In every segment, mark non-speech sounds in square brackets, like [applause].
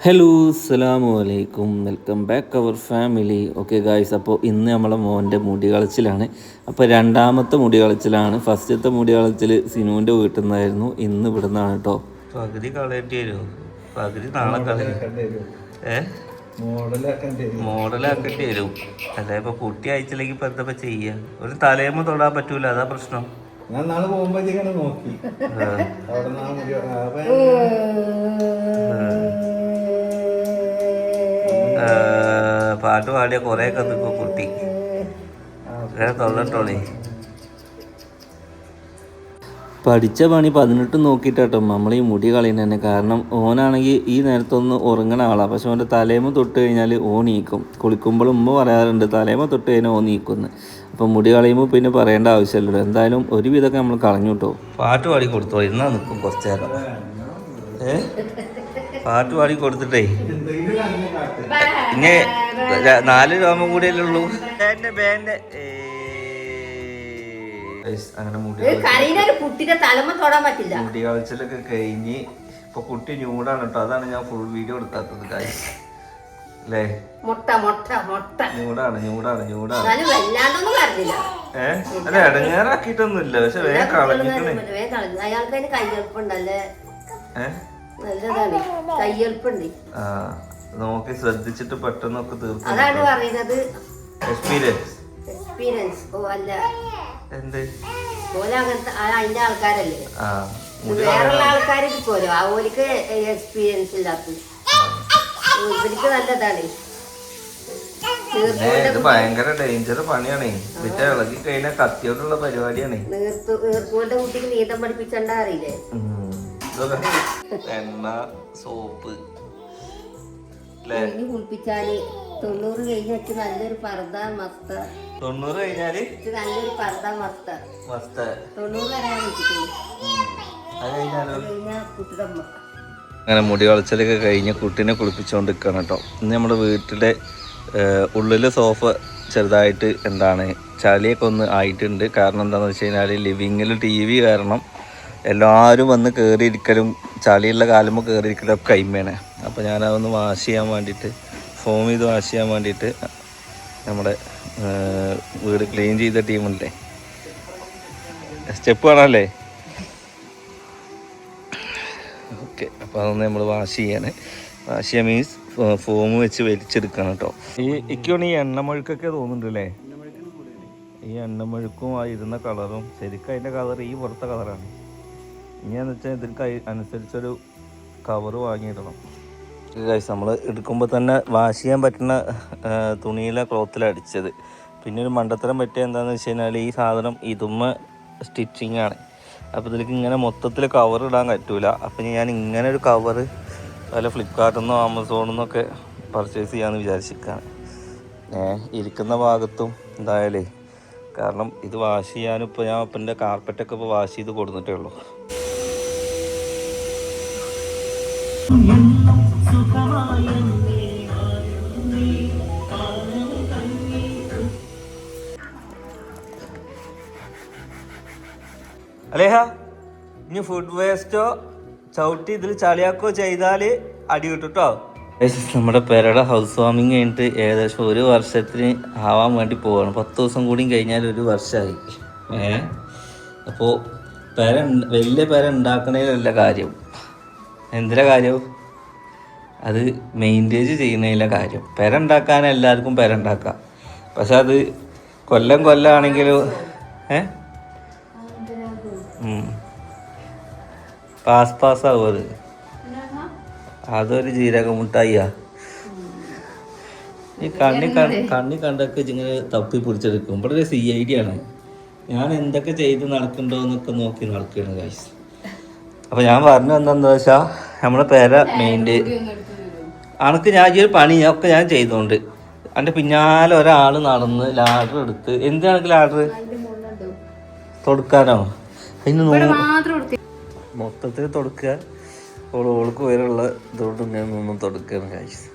Hello സ്ലാമു അലൈക്കും welcome back our family okay guys അപ്പോൾ ഇന്ന് നമ്മളെ മോന്റെ മുടി കളച്ചിലാണ് അപ്പോൾ രണ്ടാമത്തെ മുടി കളച്ചിലാണ് ഫസ്റ്റത്തെ മുടി കളച്ചിൽ സിനുവിന്റെ വീട്ടിൽ നിന്നായിരുന്നു ഇന്ന് ഇവിടെ നിന്നാണ് കേട്ടോ പകുതി കളയേണ്ടി വരുമോ പകുതി നാളെ കളയും. ഏ? മോഡലാക്കേണ്ടി വരും. അല്ല ഇപ്പൊ കുട്ടി അയച്ചില്ലെങ്കിൽ ഇപ്പൊ എന്താ ചെയ്യാ? ഒരു തലേമ തൊടാൻ പറ്റൂല. അതാ പ്രശ്നം. ഞാൻ നാളെ പോകുമ്പോഴത്തേക്കാണ് നോക്കി. അവിടെ പാടിയ കുറെ ഒക്കെ നിൽക്കും കുട്ടി. അങ്ങനെ തൊള്ളട്ടോളേ. പഠിച്ച പണി പതിനെട്ട് നോക്കിയിട്ടാട്ടോ നമ്മൾ ഈ മുടി കളയുന്നത് തന്നെ. കാരണം ഓനാണെങ്കിൽ ഈ നേരത്തൊന്ന് ഉറങ്ങണ ആളാണ് പക്ഷെ ഓന്റെ തലേമ തൊട്ട് കഴിഞ്ഞാൽ ഓൻ നീക്കും. കുളിക്കുമ്പോൾ ഉമ്മ പറയാറുണ്ട് തലേമ തൊട്ട് കഴിഞ്ഞാൽ ഓൻ നീക്കുമെന്ന് അപ്പം മുടി കളയുമ്പോൾ പിന്നെ പറയേണ്ട ആവശ്യമില്ലല്ലോ. എന്തായാലും ഒരുവിധമൊക്കെ നമ്മൾ കളഞ്ഞു കേട്ടോ. പാട്ട് പാടി കൊടുത്തോ ഇന്നാ നിൽക്കും കുറച്ചേരം ഏ? പാട്ട് പാടി കൊടുത്തിട്ടേ. ഇനി നാല് രോമം കൂടിയല്ലേ ഉള്ളൂ. Band band. അങ്ങനെ മുടി കളച്ചിലൊക്കെ കഴിഞ്ഞ് ഇപ്പൊ കുട്ടി ന്യൂഡാണ് കേട്ടോ അതാണ് ഞാൻ ഫുൾ വീഡിയോ എടുക്കാത്തത് കാര്യം അല്ലേ മുട്ട മുട്ട മുട്ട. ന്യൂഡാണ് ന്യൂഡാണ് ന്യൂഡാണ്. എന്നാലും വല്ലാണ്ടൊന്നും കരുതില്ല ഏ? അല്ല ഇടങ്ങേറാക്കിട്ടൊന്നുമില്ല പക്ഷെ വേഗം കളഞ്ഞിക്കണേ. വേഗം കളഞ്ഞു. അയാൾക്ക് അതിന് നല്ലതാണ്. കയ്യെളുപ്പുണ്ട് ആ നോക്കി ശ്രദ്ധിച്ചിട്ട് പെട്ടെന്നൊക്കെ തീർക്കും അതാണ് പറയുന്നത്. എക്സ്പീരിയൻസ് എക്സ്പീരിയൻസ് ഓ അല്ല. എന്ത്? ഓല അങ്ങനത്തെ അതിന്റെ ആൾക്കാരല്ലേ? വേറെയുള്ള ആൾക്കാർ എടുക്കുമല്ലോ ആ ഓലിക്ക് എക്സ്പീരിയൻസ് ഇല്ലാത്തത്. ഇവർക്ക് നല്ലതാണ്. പിന്നെ ഇത് ഭയങ്കര ഡേഞ്ചർ പണിയാണേ. ഇതിന്റെ ഇളകി കഴിഞ്ഞാൽ കത്തിയോണ്ടുള്ള പരിപാടിയാണേ. കുട്ടിക്ക് നീന്തം പഠിപ്പിച്ചണ്ട അറിയില്ലേ? എണ്ണ സോപ്പ്. കുളിപ്പിച്ചാൽ തൊണ്ണൂറ് കഴിഞ്ഞ് വെച്ച് നല്ലൊരു പർദ്ദ മസ്ത. തൊണ്ണൂറ് കഴിഞ്ഞാൽ? നല്ലൊരു പർദ്ദ മസ്ത. മസ്ത. തൊണ്ണൂറ് വരാൻ വെച്ചിട്ടുണ്ട് അങ്ങനെ മുടി വളച്ചലൊക്കെ കഴിഞ്ഞ് കുട്ടീനെ കുളിപ്പിച്ചുകൊണ്ട് നിൽക്കണം കേട്ടോ ഇന്ന് നമ്മുടെ വീട്ടിലെ ഉള്ളിൽ സോഫ ചെറുതായിട്ട് എന്താണ് ചളിയൊക്കെ ഒന്ന് ആയിട്ടുണ്ട്. കാരണം എന്താണെന്ന് വെച്ച് കഴിഞ്ഞാൽ ലിവിങ്ങിൽ ടി വി കാരണം എല്ലാവരും വന്ന് കയറിയിരിക്കലും ചളിയുള്ള കാലുമ്പോൾ കയറിയിരിക്കലും ഒക്കെ കൈമേണേ. അപ്പോൾ ഞാനതൊന്ന് വാഷ് ചെയ്യാൻ വേണ്ടിയിട്ട് ഫോം ചെയ്ത് വാഷ് ചെയ്യാൻ വേണ്ടിയിട്ട് നമ്മുടെ വീട് ക്ലീൻ ചെയ്ത ടീമുണ്ടല്ലേ സ്റ്റെപ്പ് വേണമല്ലേ ഓക്കെ അപ്പോൾ അതൊന്ന് നമ്മൾ വാഷ് ചെയ്യാണ്. വാഷ് ചെയ്യാൻ മീൻസ് ഫോം വെച്ച് വലിച്ചെടുക്കണം കേട്ടോ ഈ ഇക്കോണ് ഈ എണ്ണമൊഴുക്കൊക്കെ തോന്നുന്നുണ്ട് അല്ലേ ഈ എണ്ണമൊഴുക്കും ആ ഇരുന്ന കളറും ശരിക്കും അതിന്റെ കളർ ഈ പുറത്തെ കളറാണ് ഇനിയെന്ന് വെച്ചാൽ ഇതിൽ കൈ അനുസരിച്ചൊരു കവർ വാങ്ങിയിടണം. നമ്മൾ എടുക്കുമ്പോൾ തന്നെ വാഷ് ചെയ്യാൻ പറ്റുന്ന തുണിയിലെ ക്ലോത്തിലടിച്ചത് പിന്നെ ഒരു മണ്ടത്തരം പറ്റിയ എന്താണെന്ന് വെച്ച് കഴിഞ്ഞാൽ ഈ സാധനം ഇതുമ്മ സ്റ്റിച്ചിങ് ആണ്. അപ്പോൾ ഇതിലേക്ക് ഇങ്ങനെ മൊത്തത്തിൽ കവർ ഇടാൻ പറ്റൂല. അപ്പം ഞാൻ ഇങ്ങനെ ഒരു കവർ വല്ല ഫ്ലിപ്കാർട്ടിൽ നിന്നോ ആമസോണിൽ നിന്നൊക്കെ പർച്ചേസ് ചെയ്യാമെന്ന് വിചാരിച്ചിരിക്കുകയാണ് ഇരിക്കുന്ന ഭാഗത്തും എന്തായാലേ കാരണം ഇത് വാഷ് ചെയ്യാനും ഇപ്പോൾ ഞാൻ അപ്പന്റെ കാർപ്പറ്റൊക്കെ ഇപ്പോൾ വാഷ് ചെയ്ത് കൊടുത്തിട്ടേ ഉള്ളൂ. അലേഹ ഇനി ഫുഡ് വേസ്റ്റോ ചവിട്ടി ഇതിൽ ചളിയാക്കോ ചെയ്താൽ അടി കിട്ടുട്ടോ കേട്ടോ നമ്മുടെ പേരുടെ ഹൗസ് വാമിങ് കഴിഞ്ഞിട്ട് ഏകദേശം ഒരു വർഷത്തിന് ആവാൻ വേണ്ടി പോവാണ്. പത്ത് ദിവസം കൂടി കഴിഞ്ഞാൽ ഒരു വർഷമായി ഏ? അപ്പോൾ പേര വലിയ പേര ഉണ്ടാക്കണേലല്ല കാര്യം. എന്തിനാ കാര്യം? അത് മെയിന്റേജ് ചെയ്യുന്നതിലെ കാര്യം. പെര ഉണ്ടാക്കാൻ എല്ലാവർക്കും പെര ഉണ്ടാക്കാം പക്ഷെ അത് കൊല്ലം കൊല്ലാണെങ്കിലും ഏ? പാസ് പാസ് ആവും അത്. അതൊരു ജീരക മുട്ടായിയാ ഈ കണ്ണി കണ്ണി കണ്ടൊക്കെ ഇങ്ങനെ തപ്പി പിടിച്ചെടുക്കും. ഇവിടെ ഒരു സി ഐ ഡി ആണ്. ഞാൻ എന്തൊക്കെ ചെയ്ത് നടക്കണ്ടോ എന്നൊക്കെ നോക്കി നടക്കുകയാണ് കാശ് അപ്പൊ ഞാൻ പറഞ്ഞു എന്താന്ന് വെച്ചാൽ നമ്മളെ പേര മെയിന്റെ അനക്ക് ഞാൻ ഈ ഒരു പണി ഞാൻ- ഒക്കെ ഞാൻ ചെയ്തോണ്ട്. എന്റെ പിന്നാലെ ഒരാൾ നടന്ന് ലാഡർ എടുത്ത്. എന്തിനാണ് ലാഡർ? തൊടുക്കാനോ? അതിന് മൊത്തത്തിൽ തൊടുക്കുക. ഓൾ ഓൾക്ക് വരെയുള്ള ഇതോട്ട് ഞാൻ നിന്നും തൊടുക്കുകയാണ് കാശ്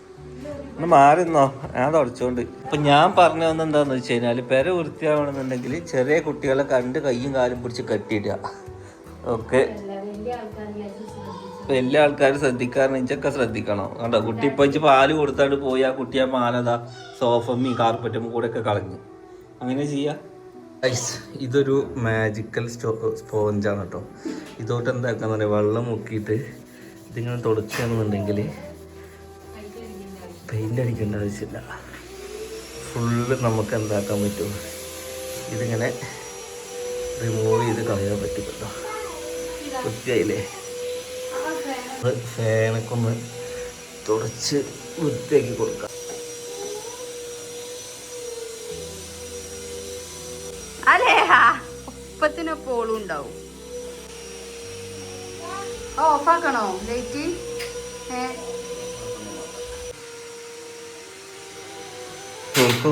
ഒന്ന് മാറിന്നോ ഞാൻ തുടച്ചോണ്ട്. ഇപ്പൊ ഞാൻ പറഞ്ഞു വന്ന എന്താന്ന് വെച്ച് കഴിഞ്ഞാൽ പെര വൃത്തിയാവണമെന്നുണ്ടെങ്കിൽ ചെറിയ കുട്ടികളെ കണ്ട് കയ്യും കാലും പിടിച്ച് കെട്ടിയിടുക. ഓക്കെ. വലിയ ആൾക്കാർ ശ്രദ്ധിക്കാറുണ്ട് ഇഞ്ചൊക്കെ ശ്രദ്ധിക്കണം. കണ്ടോ? കുട്ടി ഇപ്പൊ ഇഞ്ച് പാൽ കൊടുത്താണ്ട് പോയി ആ കുട്ടി ആ മാലതാ സോഫമ്മി കാർപ്പറ്റും കൂടെ ഒക്കെ കളഞ്ഞു. അങ്ങനെ ചെയ്യാ. ഇതൊരു മാജിക്കൽ സ്റ്റോ സ്പോഞ്ചാണ് കേട്ടോ. ഇതോട്ട് എന്താക്കാന്ന് പറയുക വെള്ളം മുക്കിയിട്ട് ഇതിങ്ങനെ തുടക്കുകയാണെന്നുണ്ടെങ്കിൽ പെയിന്റ് അടിക്കേണ്ട ആവശ്യമില്ല. ഫുള്ള് നമുക്ക് എന്താക്കാൻ പറ്റും? ഇതിങ്ങനെ റിമൂവ് ചെയ്ത് കളയാൻ പറ്റും കേട്ടോ. വൃത്തിയായില്ലേ? ഫാനൊക്കെ ഒന്ന് തുടച്ച് വൃത്തിയാക്കി കൊടുക്കാം. അല്ലേ ഒപ്പത്തിനൊപ്പം ഓളും ഉണ്ടാവും. ഓഫാക്കണോ? ലൈറ്റ്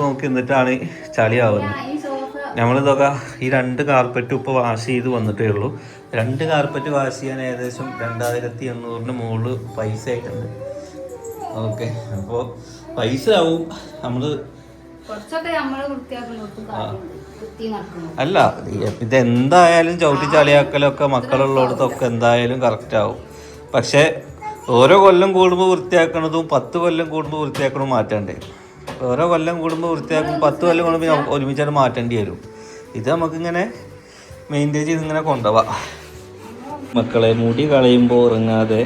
നോക്കി നിന്നിട്ടാണ് ചളിയാവുന്നത്. നമ്മളിതൊക്കെ ഈ രണ്ട് കാർപ്പറ്റും ഇപ്പോൾ വാഷ് ചെയ്ത് വന്നിട്ടേ ഉള്ളൂ. രണ്ട് കാർപ്പറ്റ് വാഷ് ചെയ്യാൻ ഏകദേശം രണ്ടായിരത്തി എണ്ണൂറിന് മുകളിൽ പൈസ ആയിട്ടുണ്ട്. ഓക്കെ അപ്പോൾ പൈസ ആവും. നമ്മൾ അല്ല ഇത് എന്തായാലും ചവിട്ടി ചളിയാക്കലൊക്കെ മക്കളുള്ളിടത്തൊക്കെ എന്തായാലും കറക്റ്റ് ആവും. പക്ഷേ ഓരോ കൊല്ലം കൂടുമ്പോൾ വൃത്തിയാക്കണതും പത്ത് കൊല്ലം കൂടുമ്പോൾ വൃത്തിയാക്കണതും മാറ്റണ്ടേ. ഓരോ കൊല്ലം കൂടുമ്പോൾ വൃത്തിയാക്കും പത്ത് കൊല്ലം കൂടുമ്പോൾ ഒരുമിച്ചാണ് മാറ്റേണ്ടി വരും. ഇത് നമുക്കിങ്ങനെ മെയിന്റെയിൻ ചെയ്ത് ഇങ്ങനെ കൊണ്ടുപോവാം. മക്കളെ മുടി കളയുമ്പോൾ ഉറങ്ങാതെ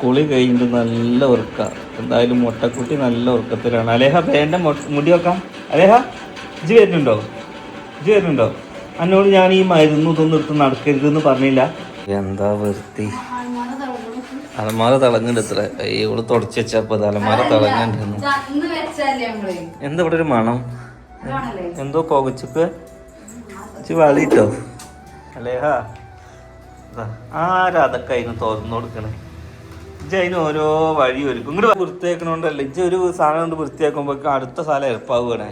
കുളി കഴിഞ്ഞിട്ട് നല്ല ഉറക്ക. എന്തായാലും മുട്ടക്കുട്ടി നല്ല ഉറക്കത്തിലാണ്. അലേഹ വേണ്ട മുടി വെക്കാം. അലേഹ ഇജ് വരുന്നുണ്ടോ? ഇജ് വരുന്നുണ്ടോ? എന്നോട് ഞാൻ ഈ മരുന്ന് ഇതൊന്നും എടുത്ത് നടക്കരുതെന്ന് പറഞ്ഞില്ല. എന്താ വൃത്തി? അലമാര തിളങ്ങുന്നുണ്ട് ഇവിടെ ഇവൾ തുടച്ച് വെച്ചപ്പോ അലമാര നമ്മൾ എന്താ ഇവിടെ ഒരു മണം? എന്തോ പുകച്ചുക്ക് വളിട്ടോ? ആരാ അതൊക്കെ അതിന് തുറന്നു കൊടുക്കണേ? ഇജ്ജ് അതിന് ഓരോ വഴി ഒരുക്കും. ഇങ്ങോട്ട് വൃത്തിയാക്കണോണ്ടല്ലേ ഇജ്ജ് ഒരു സാധനം കൊണ്ട് വൃത്തിയാക്കുമ്പോഴേക്കും അടുത്ത സ്ഥലം എളുപ്പാവുകയാണ്.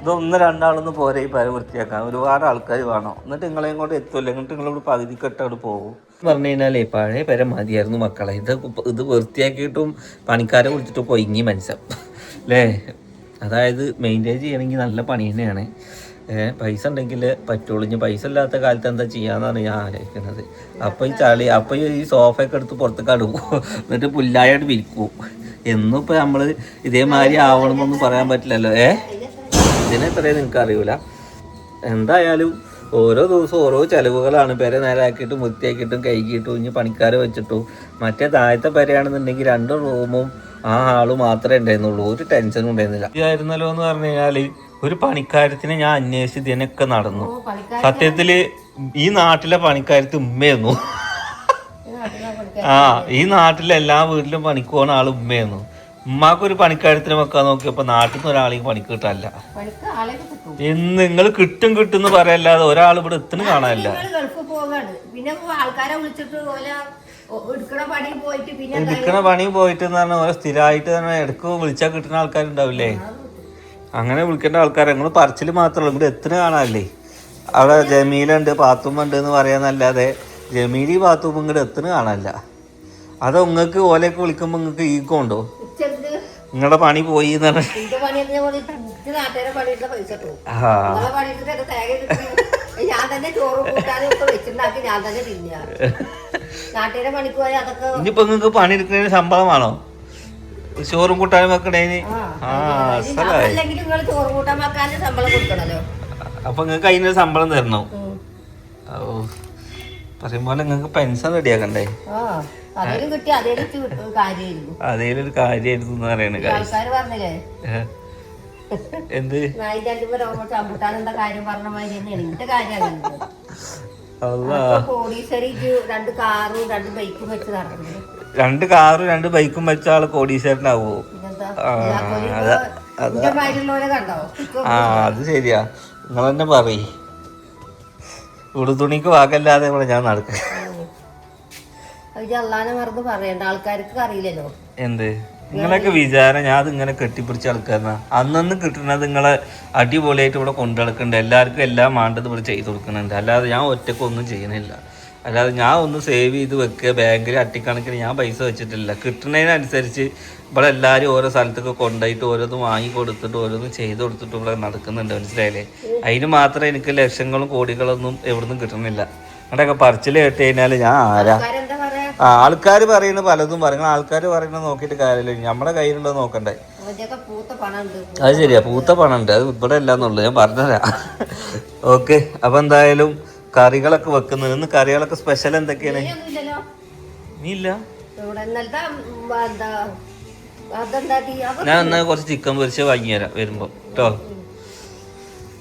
ഇത് ഒന്ന് രണ്ടാളൊന്നും പോരെ ഈ പര വൃത്തിയാക്കാൻ. ഒരുപാട് ആൾക്കാർ വേണം. എന്നിട്ട് നിങ്ങളെയും കൊണ്ട് എത്തുമല്ലോ എന്നിട്ട് നിങ്ങളിവിടെ പകുതിക്കെട്ട് അവിടെ പോകും. പറഞ്ഞു കഴിഞ്ഞാലേ പഴയ പര മതിയായിരുന്നു മക്കളെ. ഇത് ഇത് വൃത്തിയാക്കിയിട്ടും പണിക്കാരെ വിളിച്ചിട്ട് കൊയിങ്ങി മനസ്സം അല്ലേ? അതായത് മെയിന്റെയിൻ ചെയ്യണമെങ്കിൽ നല്ല പണി തന്നെയാണ്. ഏഹ് പൈസ ഉണ്ടെങ്കിൽ പറ്റുള്ളൂ. ഇനി പൈസ ഇല്ലാത്ത കാലത്ത് എന്താ ചെയ്യാന്നാണ് ഞാൻ ആലോചിക്കുന്നത്. അപ്പോൾ ഈ ചളി അപ്പോൾ ഈ സോഫയൊക്കെ എടുത്ത് പുറത്തേക്ക് അടുക്കും എന്നിട്ട് പുല്ലായിട്ട് വിൽക്കും എന്നും ഇപ്പം നമ്മൾ ഇതേമാതിരി ആവണമെന്നൊന്നും പറയാൻ പറ്റില്ലല്ലോ. ഏ? ഇതിനെ പറയാൻ നിങ്ങൾക്ക് അറിയൂല എന്തായാലും ഓരോ ദിവസവും ഓരോ ചിലവുകളാണ്. പെര നേരാക്കിയിട്ടും വൃത്തിയാക്കിയിട്ടും കൈകിയിട്ടും ഇനി പണിക്കാരെ വെച്ചിട്ടും. മറ്റേ താഴത്തെ പെരയാണെന്നുണ്ടെങ്കിൽ രണ്ട് റൂമും ആ ആൾ മാത്രമേ ഉണ്ടായിരുന്നുള്ളൂ. ഒരു ടെൻഷനും ഉണ്ടായിരുന്നില്ല. ഇതായിരുന്നല്ലോ എന്ന് പറഞ്ഞു കഴിഞ്ഞാൽ ഒരു പണിക്കാരത്തിനെ ഞാൻ അന്വേഷിച്ച് ഇതിനൊക്കെ നടന്നു. സത്യത്തിൽ ഈ നാട്ടിലെ പണിക്കാരത്ത് ഉമ്മയായിരുന്നു. ആ ഈ നാട്ടിലെ എല്ലാ വീട്ടിലും പണിക്ക് പോകുന്ന ആൾ ഉമ്മയായിരുന്നു. ഉമ്മാക്കൊരു പണിക്കാര്യത്തിന് വെക്കാൻ നോക്കിയപ്പോ നാട്ടിൽ നിന്ന് ഒരാളെയും പണിക്ക് കിട്ടാനില്ല. എന്ന് നിങ്ങൾ കിട്ടും. കിട്ടും എന്ന് പറയല്ലാതെ ഒരാൾ ഇവിടെ എത്തുന്നു കാണാനില്ല. എടുക്കണ പണി പോയിട്ട് എന്ന് പറഞ്ഞാൽ ഓരോ സ്ഥിരമായിട്ട് തന്നെ ഇടയ്ക്ക് വിളിച്ചാൽ കിട്ടുന്ന ആൾക്കാരുണ്ടാവില്ലേ? അങ്ങനെ വിളിക്കേണ്ട ആൾക്കാർ നിങ്ങൾ പറച്ചിൽ മാത്രമല്ല ഇവിടെ എത്തുന്ന കാണാനല്ലേ? അവിടെ ജമീലുണ്ട് പാത്തുമ്മ എന്ന് പറയാന്നല്ലാതെ ജമീലി പാത്തുമ്മ ഇങ്ങോട്ട് എത്തുന്ന കാണാനില്ല. അത് നിങ്ങൾക്ക് ഓലയൊക്കെ വിളിക്കുമ്പോൾ നിങ്ങൾക്ക് ഈഗോ ഉണ്ടോ? നിങ്ങളുടെ പണി പോയി എന്ന് ഇനിയിപ്പോ നിങ്ങക്ക് പണി എടുക്കുന്നതിന് ശമ്പളമാണോ? ചോറും കൂട്ടാനും വെക്കണേന്? ആ അപ്പൊ നിങ്ങക്ക് അതിനൊരു ശമ്പളം തരണോ? ഓ പറയും നിങ്ങക്ക് നിങ്ങൾക്ക് പെൻഷൻ റെഡിയാക്കണ്ടേ അതേലൊരു കാര്യമായിരുന്നു. എന്ന് പറയണ എന്ത്? രണ്ട് കാറും രണ്ട് ബൈക്കും വെച്ച് ആൾ കോടീശ്വരനാവോ? അത് ശരിയാ. നിങ്ങൾ തന്നെ പറയ്. ഉടുതുണിക്ക് വാക്കല്ലാതെ ഇവിടെ ഞാൻ നടക്കും. അള്ളാനെ മറന്ന് പറയണ്ട. ആൾക്കാർക്ക് അറിയില്ലല്ലോ. എന്ത്? നിങ്ങളൊക്കെ വിചാരം ഞാൻ അതിങ്ങനെ കെട്ടിപ്പിടിച്ച് നടക്കുന്ന അന്നന്ന് കിട്ടുന്നത് നിങ്ങളെ അടിപൊളിയായിട്ട് ഇവിടെ കൊണ്ടു നടക്കുന്നുണ്ട് എല്ലാവർക്കും എല്ലാം വേണ്ടത് ഇവിടെ ചെയ്തു കൊടുക്കുന്നുണ്ട്. അല്ലാതെ ഞാൻ ഒറ്റക്കൊന്നും ചെയ്യണില്ല അല്ലാതെ ഞാൻ ഒന്ന് സേവ് ചെയ്ത് വെക്കുക. ബാങ്കിൽ അട്ടിക്കണക്കിന് ഞാൻ പൈസ വെച്ചിട്ടില്ല. കിട്ടുന്നതിനനുസരിച്ച് ഇവിടെ എല്ലാവരും ഓരോ സ്ഥലത്തൊക്കെ കൊണ്ടുപോയിട്ട് ഓരോന്ന് വാങ്ങി കൊടുത്തിട്ട് ഓരോന്ന് ചെയ്ത് കൊടുത്തിട്ട് ഇവിടെ നടക്കുന്നുണ്ട്. മനസ്സിലായില്ലേ? അതിന് മാത്രമേ എനിക്ക് ലക്ഷങ്ങളും കോടികളൊന്നും എവിടുന്നും കിട്ടുന്നില്ല. അവിടെയൊക്കെ പറച്ചിൽ കേട്ട് കഴിഞ്ഞാൽ ഞാൻ ആരാ? ആൾക്കാർ പറയുന്ന പലതും പറയണം ആൾക്കാർ പറയുന്നത് നോക്കിയിട്ട് കാര്യമില്ല. നമ്മുടെ കയ്യിലുള്ളത് നോക്കണ്ടേ? അത് ശരിയാ. പൂത്ത പണുണ്ട് അത് ഇവിടെ ഇല്ലാന്നുള്ളു ഞാൻ പറഞ്ഞുതരാം. ഓക്കെ. അപ്പം എന്തായാലും കറികളൊക്കെ വെക്കുന്നത്. ഇന്ന് കറികളൊക്കെ സ്പെഷ്യൽ എന്തൊക്കെയാണ്? നീ ഇല്ല ഞാൻ എന്നാ കുറച്ച് ചിക്കൻ പൊരിച്ച് വാങ്ങിത്തരാം വരുമ്പോ. കേട്ടോ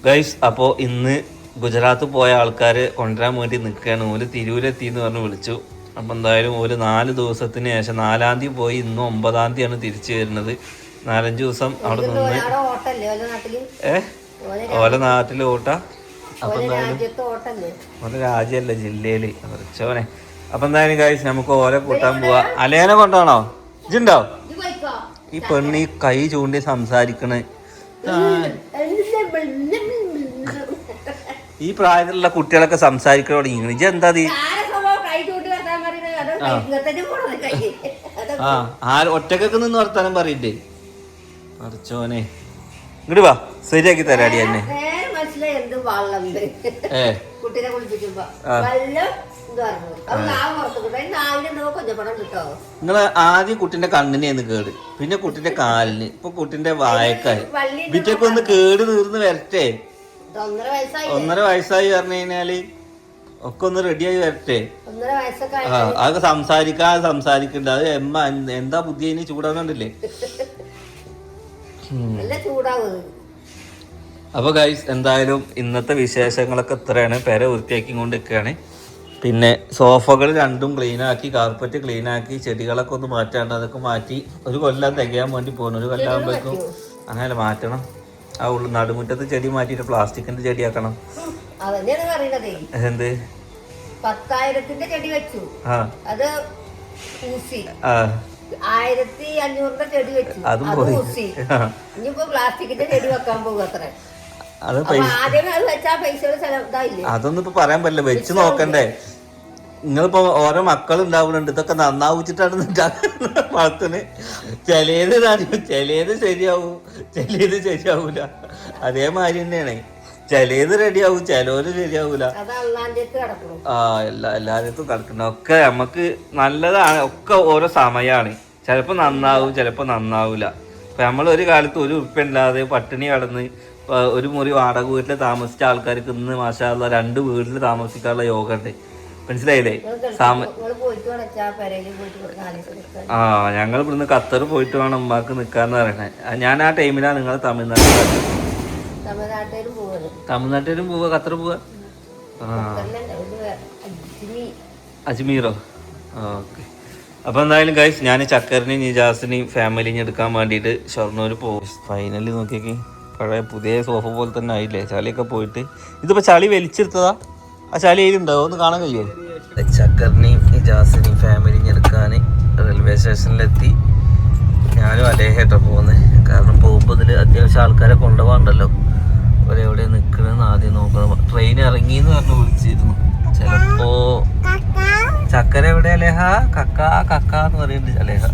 ഗൈസ് അപ്പോ ഇന്ന് ഗുജറാത്ത് പോയ ആൾക്കാർ കൊണ്ടുവരാൻ വേണ്ടി നിൽക്കുകയാണ്. ഓൽ തിരൂരെത്തി എന്ന് പറഞ്ഞ് വിളിച്ചു. അപ്പം എന്തായാലും ഒരു നാല് ദിവസത്തിന് ശേഷം നാലാം തീയതി പോയി ഇന്ന് ഒമ്പതാം തീയതിയാണ് തിരിച്ചു വരുന്നത്. നാലഞ്ച് ദിവസം അവിടെ നിന്ന് ഓരോ നാട്ടിൽ? ഏ? ഓരോ ഓല നാട്ടിൽ ഓട്ട. ഓരോ രാജ്യല്ല രാജ്യമല്ല ജില്ലയിൽ. കുറച്ചോനെ അപ്പൊ എന്തായാലും കഴിച്ച് നമുക്ക് ഓല കൂട്ടാൻ പോവാ. അലേനെ കൊണ്ടാണോ? ഇജുണ്ടോ ഈ പെണ്ണി ഈ കൈ ചൂണ്ടി സംസാരിക്കണേ. ഈ പ്രായത്തിലുള്ള കുട്ടികളൊക്കെ സംസാരിക്കണോ തുടങ്ങി ഇജ എന്താ ആ. ആര് ഒറ്റക്കൊക്കെ നിന്ന് വർത്താനം പറയണ്ടേ മറിച്ചോനെ ഇങ്ങോട്ട് വാ ശരിയാക്കി തരാടി എന്നെ. മനസ്സിലായി എന്ത് കുട്ടീനെ കുളിപ്പിക്കുമ്പോ. അത് നിങ്ങൾ ആദ്യം കുട്ടിന്റെ കണ്ണിനെന്ന് കേട്. പിന്നെ കുട്ടിന്റെ കാലിന്. ഇപ്പൊ കുട്ടിന്റെ വായക്കായി വിറ്റൊക്കെ ഒന്ന് കേട് തീർന്ന് വരട്ടെ. ഒന്നര വയസ്സായി പറഞ്ഞു കഴിഞ്ഞാൽ ഒക്കെ ഒന്ന് റെഡിയായി വരട്ടെ. ആ അതൊക്കെ സംസാരിക്കാതെ സംസാരിക്കണ്ട. അത് എമ്മ എന്താ ബുദ്ധി അതിന് ചൂടാകണ്ടില്ലേ [laughs] ചൂടാവുന്നത് അപ്പൊ ഗൈസ് എന്തായാലും ഇന്നത്തെ വിശേഷങ്ങളൊക്കെ ഇത്രയാണ്. പെര വൃത്തിയാക്കി കൊണ്ടിരിക്കുകയാണ്. പിന്നെ സോഫകൾ രണ്ടും ക്ലീനാക്കി കാർപ്പറ്റ് ക്ലീനാക്കി ചെടികളൊക്കെ ഒന്ന് മാറ്റാണ്ട് അതൊക്കെ മാറ്റി ഒരു കൊല്ലം തികയാൻ വേണ്ടി പോകുന്നു ഒരു കൊല്ലം ആകുമ്പോഴേക്കും അങ്ങനെ മാറ്റണം. ആ ഉള്ളു നടുമുറ്റത്ത് ചെടി മാറ്റിയിട്ട് പ്ലാസ്റ്റിക്കിന്റെ ചെടി ആക്കണം എന്ത് പത്തായിരത്തിന്റെ ചെടി വെച്ചു. അത് ആയിരത്തി അഞ്ഞൂറിന്റെ ചെടി വെച്ചു. അതും ഇനിയിപ്പോ പ്ലാസ്റ്റിക്കിന്റെ ചെടി വെക്കാൻ പോകും അത്ര. അത് പൈസ അതൊന്നും ഇപ്പൊ പറയാൻ പറ്റില്ല. വെച്ച് നോക്കണ്ടേ. നിങ്ങളിപ്പോ ഓരോ മക്കൾ ഉണ്ടാവുന്നുണ്ട് ഇതൊക്കെ നന്നാവിച്ചിട്ടാണ് വളർത്തുന്നത് ചിലേത് ചിലേത് ശരിയാവും. ചിലേത് ശരിയാവൂല. അതേമാതിരി തന്നെയാണ്. ചിലേത് റെഡിയാവും ചിലവര് ശരിയാവൂല. കിടക്കണം. ആ എല്ലാ എല്ലാരത്തും കിടക്കുന്ന ഒക്കെ നമുക്ക് നല്ലതാണ്. ഒക്കെ ഓരോ സമയമാണ് ചിലപ്പോ നന്നാവും ചിലപ്പോ നന്നാവൂല. അപ്പൊ നമ്മൾ ഒരു കാലത്ത് ഒരു ഉറുപ്പില്ലാതെ പട്ടിണി കടന്ന് ഒരു മുറി വാടക വീട്ടിൽ താമസിച്ച ആൾക്കാർക്ക് ഇന്ന് മാഷാള്ള രണ്ട് വീട്ടിൽ താമസിക്കാനുള്ള യോഗ ഉണ്ട് മനസ്സിലായില്ലേ ആ ഞങ്ങൾ ഇവിടുന്ന് ഖത്തർ പോയിട്ട് വേണം ഉമ്മാക്ക് നിൽക്കാന്ന് പറയണേ. ഞാൻ ആ ടൈമിലാണ് നിങ്ങൾ തമിഴ്നാട്ടിൽ തമിഴ്നാട്ടിലും പോവുക ഖത്തർ പോവുക അജ്മീറോ? ഓക്കെ. അപ്പോൾ എന്തായാലും ഗൈസ് ഞാൻ ചക്കറിനെയും നിജാസിനെയും ഫാമിലിനെയും എടുക്കാൻ വേണ്ടിയിട്ട് ഷൊർണൂർ പോകും ഫൈനലി നോക്കിയേക്ക്. പഴയ പുതിയ സോഫ പോലെ തന്നെ ആയില്ലേ? ചളിയൊക്കെ പോയിട്ട്. ഇതിപ്പോൾ ചളി വലിച്ചെടുത്തതാ? ആ ചളി അതിലുണ്ടാവും ഒന്ന് കാണാൻ കഴിയുമോ ചക്കറിനെയും നിജാസിനെയും ഫാമിലിനെയും എടുക്കാൻ റെയിൽവേ സ്റ്റേഷനിലെത്തി ഞാനും അലേഹേട്ടാ പോകുന്നത് കാരണം പോകുമ്പോൾ ഇതിൽ അത്യാവശ്യം ആൾക്കാരെ കൊണ്ടുപോകാണ്ടല്ലോ ഒരു എവിടെ നിൽക്കണമെന്ന് ആദ്യം നോക്കണം. ട്രെയിൻ ഇറങ്ങി എന്ന് പറഞ്ഞു വിളിച്ചിരുന്നു. ചിലപ്പോ ചക്കര എവിടെ അലേഹ? കക്ക കക്ക എന്ന് പറയുന്നുണ്ട് അലേഹ.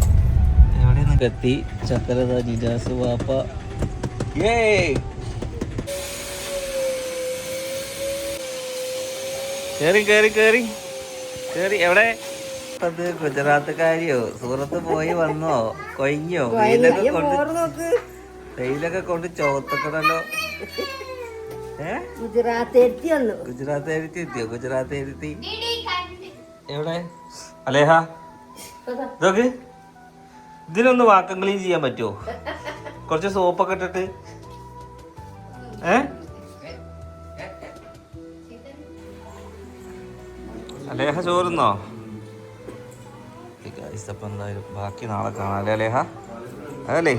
എവിടെ നിന്ന് എത്തി. ചക്കര ജിജാസ് വാപ്പ. ഏ കേറി കേറി കേറി. കേറി. എവിടെ? അത് ഗുജറാത്തുകാരിയോ? സൂറത്ത് പോയി വന്നോ? കൊയ്യോ? വെയിലൊക്കെ കൊണ്ട് വെയിലൊക്കെ കൊണ്ട് ചോത്തക്കണല്ലോ [laughs] ഗുജറാത്ത് എഴുത്തി എത്തിയോ ഗുജറാത്ത് എഴുത്തി എവിടെ? അലേഹ. ഇതൊക്കെ ഇതിനൊന്ന് വാക്കം ക്ലീൻ ചെയ്യാൻ പറ്റുമോ [laughs] കുറച്ച് സോപ്പൊക്കെ ഇട്ടിട്ട്. ഏ? അലേഹ ചോറുന്നോ? ഗൈസ് അപ്പം എന്തായാലും ബാക്കി നാളെ കാണാം. അല്ലേ അലേഹ? അതല്ലേ?